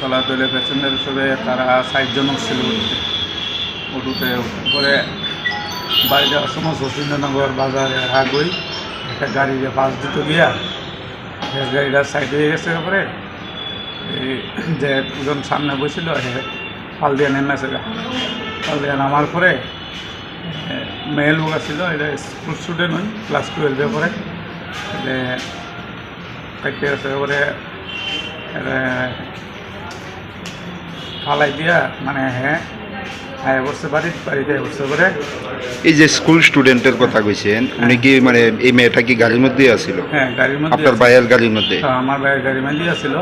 চলা দলে প্যাসেঞ্জার হিসেবে তারা ষাটজন ছিল উঠতে। অটোতে পরে বাড়ি যাওয়ার সময় শচীন্দ্রনগর বাজারে আগুই একটা গাড়িতে বাস দিতে গিয়া গাড়িটা সাইড হয়ে গেছে তারপরে এই যে একজন সামনে বসেছিল পাল দিয়ে নেমেছে পাল দিয়ে নামার পরে মেয়ে লোক আসছিল, এটা স্কুল স্টুডেন্ট হই ক্লাস টুয়েলভে পরে। তাকে আছে পরে ফালাই দিয়া মানে হ্যাঁ হ্যাঁ এই যে স্কুল স্টুডেন্টের কথা কইছেন উনি কি মানে এই মেয়েটা কি গাড়ির মধ্যে আছিল? হ্যাঁ গাড়ির মধ্যে আপনার। ভাইয়ের গাড়ির মধ্যে? হ্যাঁ, আমার ভাইয়ের গাড়ি মধ্যে আসছিল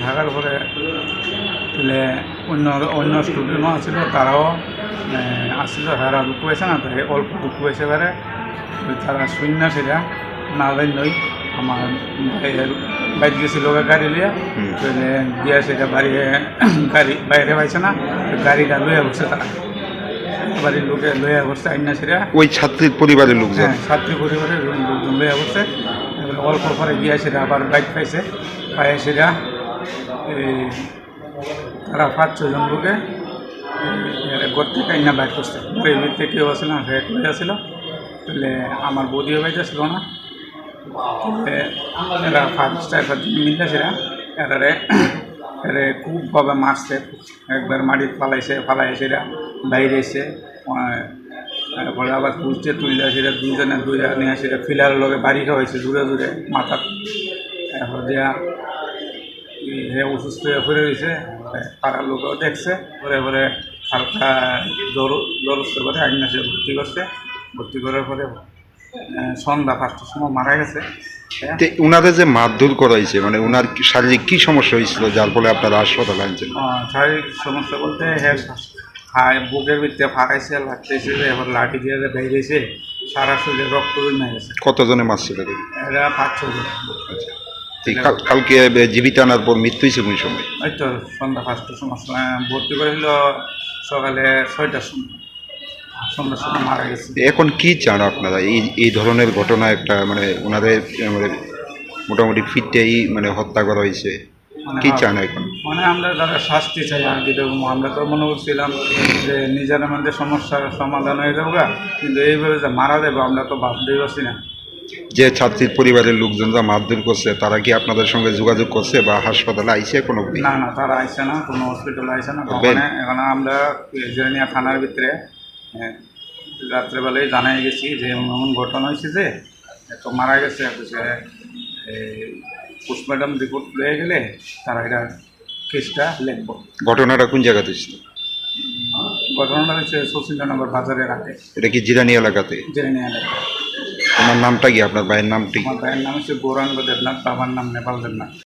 থাকার পরে তাহলে অন্য অন্য স্টুডেন্টও আসছিল তারাও আসছিল তারা দুঃখ হয়েছে না অল্প দুঃখ এবারে তারা শূন্য সেটা না আমার ভাইয়ের বাইরে গেছিল গাড়ি। তাহলে গিয়া সেটা বাড়ি গাড়ি বাইরে পাইছে না গাড়িটা লইয়া বসছে তারা বাড়ির লোকে লইয়া বসছে আইনা সেটা ওই ছাত্রীর পরিবারের লোকজন? হ্যাঁ ছাত্রী পরিবারের লোকজন লইয়া বসছে। অল্প পরে গিয়া সেটা আবার বাইক পাইছে। পায়ে সেটা এই তারা পাঁচ ছজন লোকে ঘর থেকে আইনা বাইক করছে। বাড়ির ভিতরে কেউ আছে না ভেট হয়ে আসছিল তাহলে আমার বৌদিও বাইতে ছিল না। এরা ফার্স্ট মিললে সেটা এরারে এরে খুবভাবে মারছে। একবার মাটির ফালাইছে ফালাই সেটা বাইরে এসে তারপরে আবার তুলছে তুললে সেটা দুজনে দুই নিয়ে সেটা ফিলার লগে বাড়ি খাওয়াইছে দূরে দূরে মাথা তারপর দিয়া হে অসুস্থ হয়ে পড়ে রয়েছে পাড়ার লোকও দেখছে। পরে পরে হালকা জ্বর জ্বর করে সে ভর্তি করছে। ভর্তি করার পরে সন্ধ্যা পাঁচটার সময় মারা গেছে। উনাদের যে মারধর করাইছে মানে উনার কি- শারীরিক কি সমস্যা হয়েছিল যার ফলে আপনারা হাসপাতালে আনছেন শারীরিক সমস্যা বলতে হ্যাঁ বুকের ভিতরে ফাঁকাইছে লাগতেছে এবার লাঠি দিয়ে বেরিয়েছে সারা শরীরে রক্ত জমে গেছে। কতজনে মারছিল এরা পাঁচ ছজন। এই কাল- কালকে জীবিত আনার পর মৃত্যু হয়েছে কোন সময়? ওই তো সন্ধ্যা পাঁচটার সময় ভর্তি করেছিল সকালে ছয়টার সময়। মারা গেছে। এখন কি চান আপনারা? এই এই ধরনের ঘটনা একটা মানে ওনাদের মানে মোটামুটি ফিরতেই মানে হত্যা করা হয়েছে। মানে কি চান এখন? মানে আমরা যারা শাস্তি চাই আর কি দেখুন আমরা তো মনে করছিলাম যে নিজের মধ্যে সমস্যার সমাধান হয়ে যাব। কিন্তু এইভাবে যে মারা দেবো আমরা তো ভাবতেই পারছি না। যে ছাত্রীর পরিবারের লোকজনরা মারধর করছে তারা কি আপনাদের সঙ্গে যোগাযোগ করছে বা হাসপাতালে আইছে কোনো না না তারা আইসে না কোনো হসপিটালে আইসে না। ওখানে এখন আমরা জেরিনিয়া থানার ভিতরে রাত্রেবেলায় জানাই গেছি যে এমন এমন ঘটনা হয়েছে যে তো মারা গেছে পোস্টমর্টম রিপোর্ট লয়ে গেলে তারা এটা কেসটা লিখব। ঘটনাটা কোন জায়গাতে ছিল ঘটনাটা হচ্ছে শচীন্দ্রনগর বাজারে আগে এটা কি জিরানি এলাকাতে? জেরিনিয়া এলাকা। ওনার নামটা কি? আপনার ভাইয়ের নামটি আমার ভাইয়ের নাম হচ্ছে গৌরাঙ্গ দেবনাথ বাবার নাম নেপাল দেবনাথ।